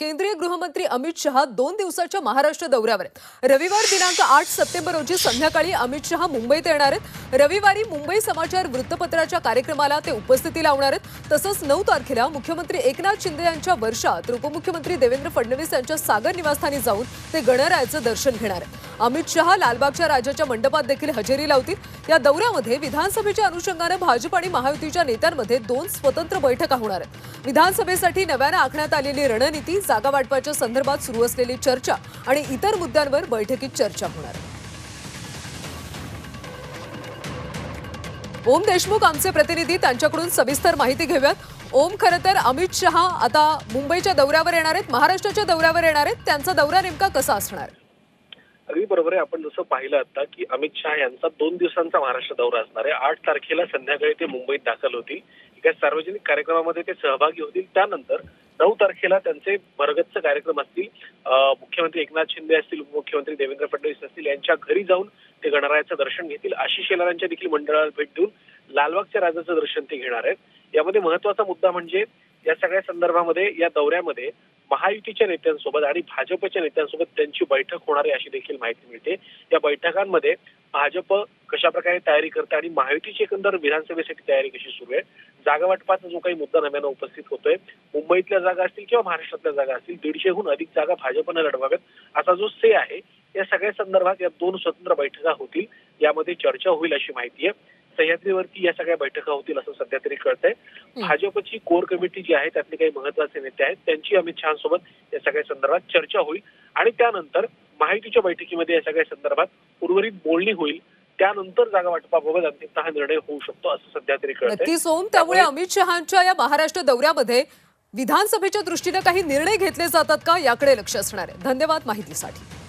केंद्रीय गृहमंत्री अमित शहा दोन दिवसाच्या महाराष्ट्र दौऱ्यावर आहेत. रविवार दिनांक आठ सप्टेंबर रोजी संध्याकाळी अमित शहा मुंबईत येणार आहेत. रविवारी मुंबई समाचार वृत्तपत्राच्या कार्यक्रमाला ते उपस्थिती लावणार आहेत. तसंच नऊ तारखेला मुख्यमंत्री एकनाथ शिंदे यांच्या वर्षात उपमुख्यमंत्री देवेंद्र फडणवीस यांच्या सागर निवासस्थानी जाऊन ते गणरायाचं दर्शन घेणार आहेत. अमित शहा लालबागच्या राजाच्या मंडपात देखील हजेरी लावतील. या दौऱ्यामध्ये विधानसभेच्या अनुषंगानं भाजप आणि महायुतीच्या नेत्यांमध्ये दोन स्वतंत्र बैठका होणार आहेत. विधानसभेसाठी नव्यानं आखण्यात आलेली रणनीती जागा वाटपाच्या संदर्भात सुरू असलेली चर्चा आणि इतर मुद्द्यांवर बैठकीत चर्चा होणार. आहे ओम देशमुख आमचे प्रतिनिधी त्यांच्याकडून सविस्तर माहिती घेऊयात. ओम खरं तर अमित शहा आता मुंबईच्या दौऱ्यावर येणार आहेत महाराष्ट्राच्या दौऱ्यावर येणार आहेत. त्यांचा दौरा नेमका कसा असणार? आहे? अगदी बरोबर आहे. आपण जसं पाहिलं आता की अमित शहा यांचा दोन दिवसांचा महाराष्ट्र दौरा असणार आहे. आठ तारखेला संध्याकाळी ते मुंबईत दाखल होतील. एका सार्वजनिक कार्यक्रमामध्ये ते सहभागी होतील. त्यानंतर नऊ तारखेला त्यांचे भरगच्च कार्यक्रम असतील. मुख्यमंत्री एकनाथ शिंदे असतील उपमुख्यमंत्री देवेंद्र फडणवीस असतील यांच्या घरी जाऊन ते गणरायाचं दर्शन घेतील. आशिष शेलारांच्या देखील मंडळाला भेट देऊन लालबागच्या राजाचं दर्शन ते घेणार आहेत. यामध्ये महत्त्वाचा मुद्दा म्हणजे या सगळ्या संदर्भामध्ये या दौऱ्यामध्ये महायुतीच्या नेत्यांसोबत आणि भाजपच्या नेत्यांसोबत त्यांची बैठक होणार आहे अशी देखील माहिती मिळते. या बैठकांमध्ये भाजप कशा प्रकारे तयारी करते आणि महायुतीची एकंदर विधानसभेसाठी तयारी कशी सुरू आहे? जागा वाटपाचा जो काही मुद्दा नव्यानं उपस्थित होतोय मुंबईतल्या जागा असतील किंवा महाराष्ट्रातल्या जागा असतील दीडशेहून अधिक जागा भाजपनं लढवाव्यात. असा जो से आहे या सगळ्या संदर्भात या दोन स्वतंत्र बैठका होतील यामध्ये चर्चा होईल अशी माहिती आहे. सह्याद्रीवरती या सगळ्या बैठका होतील असं सध्या तरी कळतंय. भाजपची कोर कमिटी जी आहे त्यातले काही महत्त्वाचे नेते आहेत त्यांची अमित शहासोबत या सगळ्या संदर्भात चर्चा होईल. आणि त्यानंतर महायुतीच्या बैठकीमध्ये या सगळ्या संदर्भात उर्वरित बोलणी होईल. त्यानंतर जागा वाटपाबाबत अंतिमतः हा निर्णय होऊ शकतो असं सध्या तरी नक्कीच ओम त्यामुळे अमित शहांच्या या महाराष्ट्र दौऱ्यामध्ये विधानसभेच्या दृष्टीनं काही निर्णय घेतले जातात का याकडे लक्ष असणार आहे. धन्यवाद माहितीसाठी.